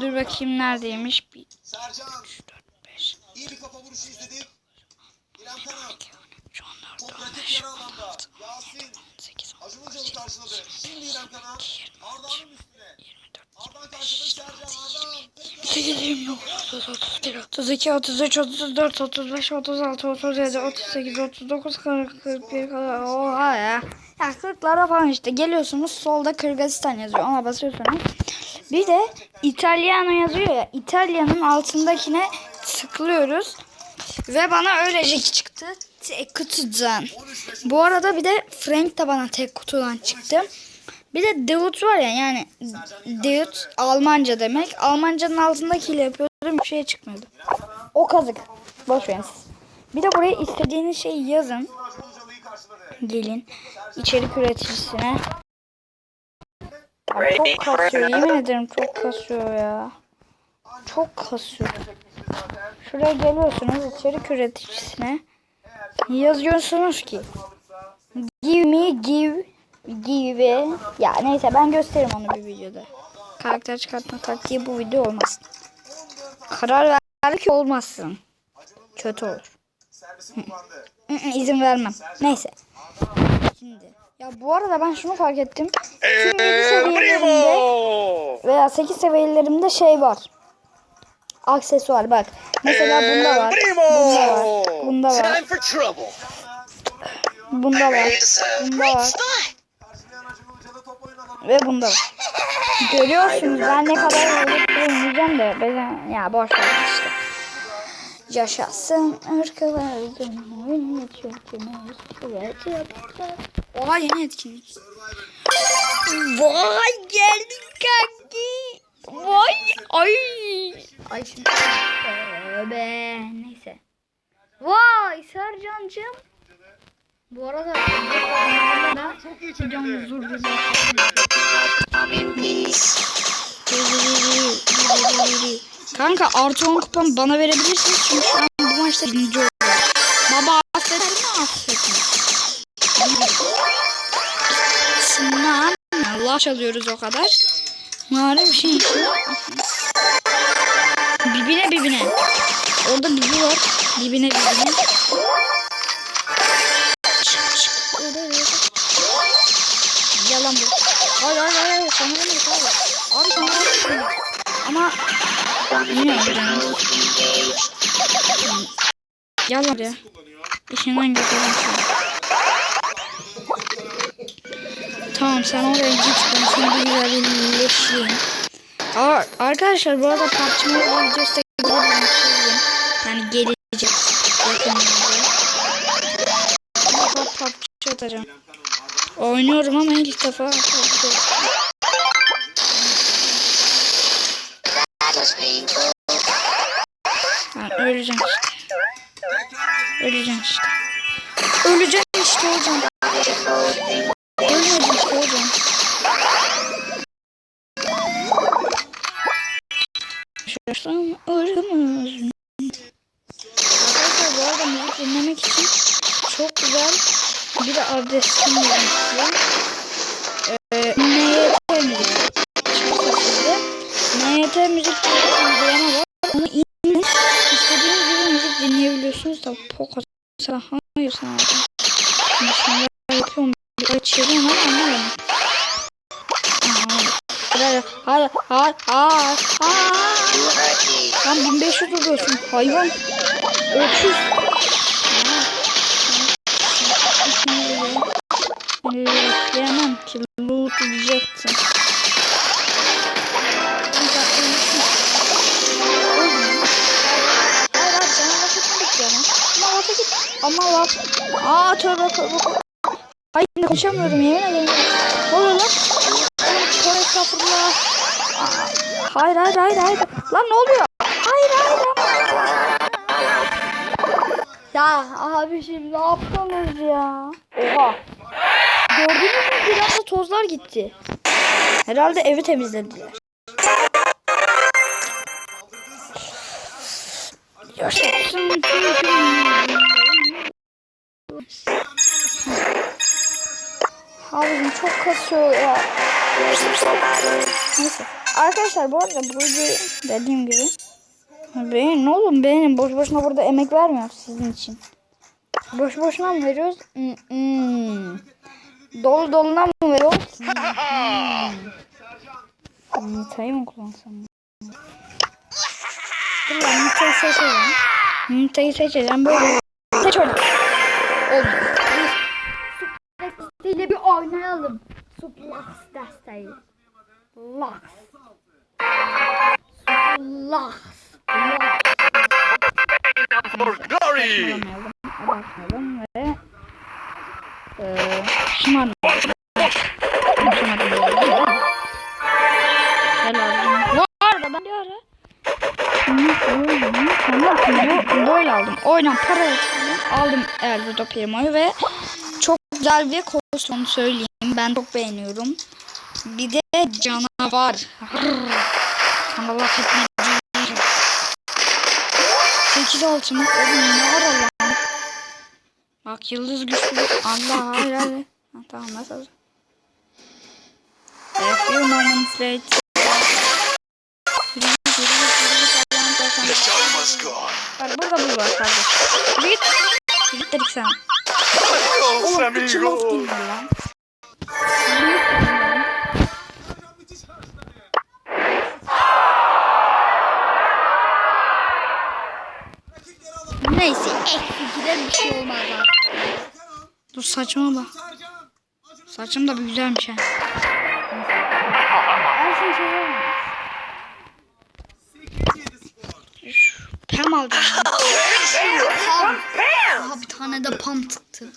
Dur bakayım neredeymiş. 1, Sercan 3, 4, 5, iyi bir kafa vuruşu izledik. İrem Kanan 12, 13, 14, top 15, rakip yarı alanda. 16, Yasin 18, Acun 19, Ilıcalı karşıladı. Şimdi İrem Kanan Arda'nın üstüne. 24, Arda'nın karşıladı Sercan Arda. 28, 29, 31, 32, 33, 34, 35, 36, 37, 38, 39, 40, 41, oha ya. Ya 40'lara falan işte geliyorsunuz solda Kırgızistan yazıyor ona basıyorsunuz. Bir de İtalyano yazıyor ya İtalya'nın altındakine tıklıyoruz. Ve bana öylece çıktı. Tek kutudan. Bu arada bir de Frank de bana tek kutudan çıktı. Bir de Davut var ya yani Davut Almanca demek. Almancanın altındakiyle yapıyordum bir şey çıkmıyordu. O kazık. Boş verin siz. Bir de buraya istediğiniz şeyi yazın. Gelin. içerik üreticisine. Abi çok kasıyor. Yemin ederim çok kasıyor ya. Çok kasıyor. Şuraya geliyorsunuz içerik üreticisine. Yazıyorsunuz ki Give me give give ya neyse ben gösteririm onu bir videoda. Karakter çıkartma taktiği bu video olmasın. Karar ver ki olmasın. Kötü olur. Hı hı, İzin vermem. Neyse. Şimdi. Ya bu arada ben şunu fark ettim. Tüm 7 seviyelerimde veya 8 seviyelerimde şey var. Aksesuar bak. Mesela bunda var. Bunda var. Bunda var. Time for trouble. Bunda var. Bunda var. Ve bunda var. Görüyorsunuz ben ne kadar oynayacağım da ben ya boş ver işte. Yaşasın ırkılardım oyunu çökümüz kıvacı Oha yeni etkinlik. Vay geldik kanki. Vay ay. Ay şimdi. Tövbe neyse. Vay Sercan'cım. Bu arada videomuz durdu. Kanka artı 10 kupon bana verebilirsiniz çünkü şu an bu maçta birinci oluyor. Baba affeder mi affetmez. Şundan Allah çalıyoruz o kadar. Mağara bir şey işte. Bibine bibine. Orada bibi var. Bibine. Orada. Yalan bu. Hayır hayır hayır. Sana demedik abi. Abi demedik. Ama bilmiyorum yani. Gel hadi. İşinden seni. Tamam sen oraya git. Ben bir güzel bir leşleyeyim. Aa, arkadaşlar bu arada PUBG Mobile videosu da ben söyleyeyim. Yani gelecek yakınlarda. PUBG atacağım. Oynuyorum ama ilk defa PUBG. Öleceğim işte. Öleceğim işte. Öleceğim işte hocam. Ölmedim işte hocam. Şaşırsam ölmez. Arkadaşlar bu arada müzik dinlemek için çok güzel bir adresim var Poco sen hayır sen abi. Şimdi yapıyorum. Bir açıyorum ama anlamadım. Hayır, hayır, hayır, hayır. Tam 1500 oluyorsun hayvan. 30. Ama laf. Aa tövbe tövbe. Ay şimdi konuşamıyorum yemin ederim. Ne oluyor lan? Tövbe estağfurullah. Hayır hayır hayır hayır. Lan ne oluyor? Hayır hayır. Ya abi şimdi ne yaptınız ya? Oha. Gördünüz mü bir anda tozlar gitti. Herhalde evi temizlediler. Yaşasın. Kasıyor. Neyse. Arkadaşlar bu arada bu videoyu dediğim gibi beğenin oğlum beğenin. Boş boşuna burada emek vermiyoruz sizin için. Boş boşuna mı veriyoruz? Hmm, hmm. Dolu doluna mı veriyoruz? Hmm. Nita'yı mı kullansam? Dur lan Nita'yı seçelim. Nita'yı seçeceğim. Böyle seç orada. Oldu. Desteğiyle bir oynayalım. Lux. Lux. For glory! Abartmayalım. Abartmayalım ve eee şımarmayalım. Şımarmayalım. Helal. Bu arada ben bir ara Sonra böyle aldım. Oynan para yatırdım. Aldım Elveda Primo'yu ve çok güzel bir kostüm söyleyeyim. Ben çok beğeniyorum. Bir de canavar. Hırr. Sana laf etme. 8 altı mı? Oğlum ne ara lan? Bak yıldız güçlü. Allah hayır hayır. Ha, tamam nasıl? A few moments later. Bak burada bu var. Yürü Git. Git dedik sana. Adios, Oğlum amigo! lan. Neyse. Gider bir şey olmaz. Kenan. Dur saçıma bak. Saçım da bir güzelmiş ha. Ersin olmaz. 8-7 skor. Pem aldım. Pam. Aha bir tane de pam çıktı.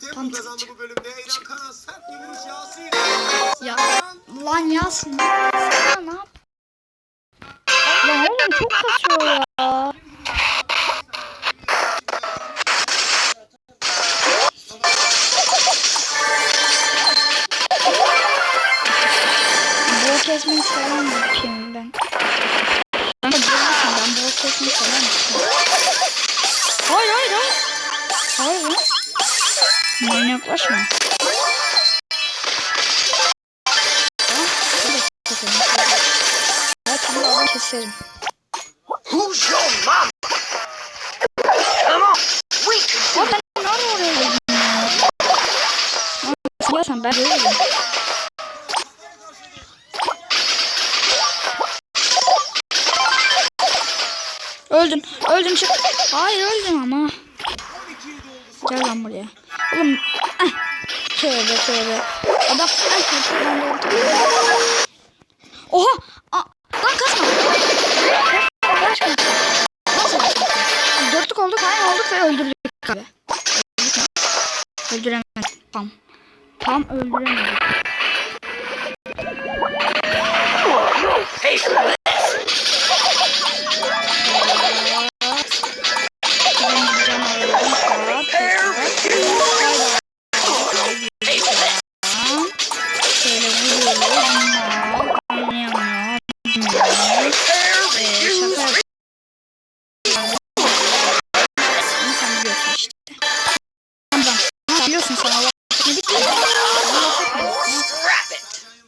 Tempo kazandı bu bölümde. Eyran Kanan sert bir vuruş Yasin. Ya lan Yasin. Sana ne yap? Lan oğlum çok kasıyor ya. Keserim. Who's your mom? Come on! We can ne ara oraya girdim ya? Sen ben görüyorum. Öldün, öldün çık. Hayır öldün ama. Gel lan buraya. Oğlum, eh. Tövbe tövbe. Adam, şuradan doğru. Oha!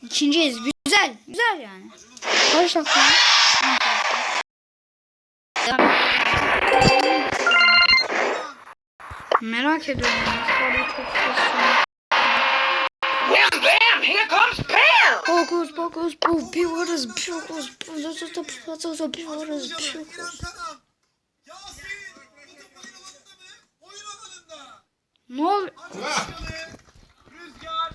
İkinciyiz. Güzel. Güzel yani. Kaç dakika? Merak ediyorum. Fokus fokus bu bir varız fokus fokus fokus bir varız fokus. Eyran Kanan. Yasin. Bu top oyun alanında mı? Oyun alanında. Ne ol? Başladı. Rüzgar.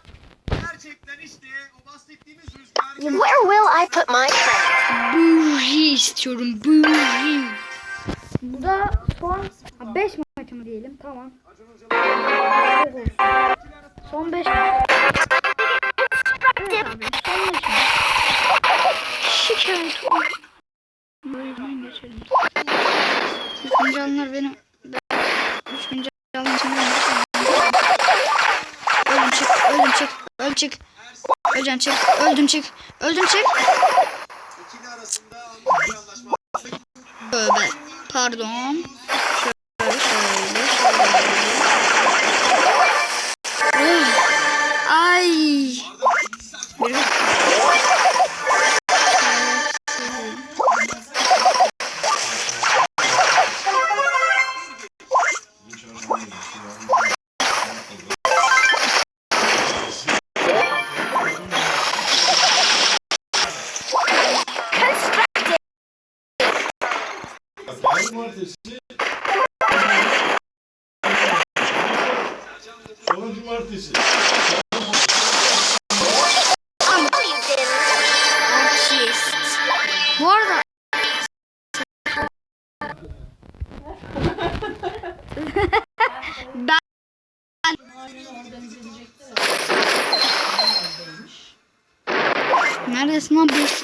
Gerçekten işte o bahsettiğimiz rüzgar. Where will I put my friend? Buji istiyorum buji. Bu da son 5 maçımı diyelim tamam. Son 5 maç. Öldüm çık, öldüm çık. Tövbe. Pardon. Cumartesi Salı cumartesi Bu arada ben Neredesin lan? 5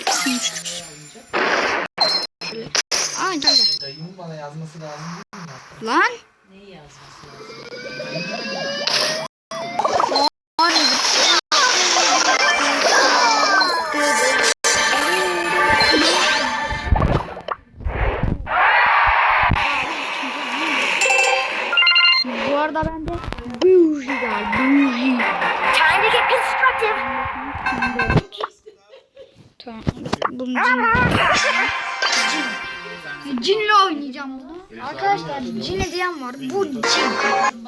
cin diyen var. Bu cin.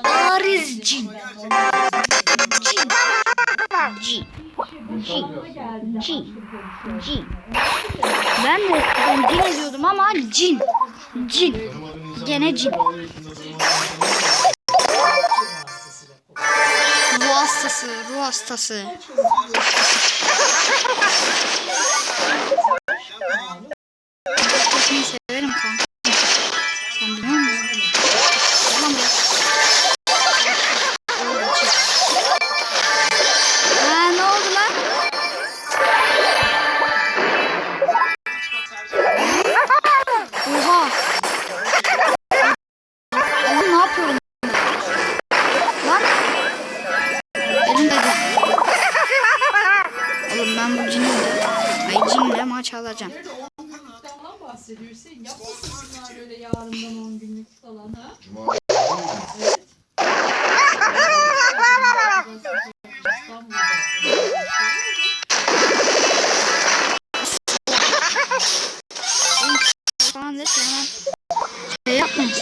Bariz cin. Cin. Cin. Cin. Cin. Cin. Ben de eskiden cin ediyordum ama cin. Cin. Gene cin. Ruh hastası, ruh hastası. Alacağım. Ondan bahsediyorsun. Yapmasınlar böyle yarından 10 günlük falan ha. Cuma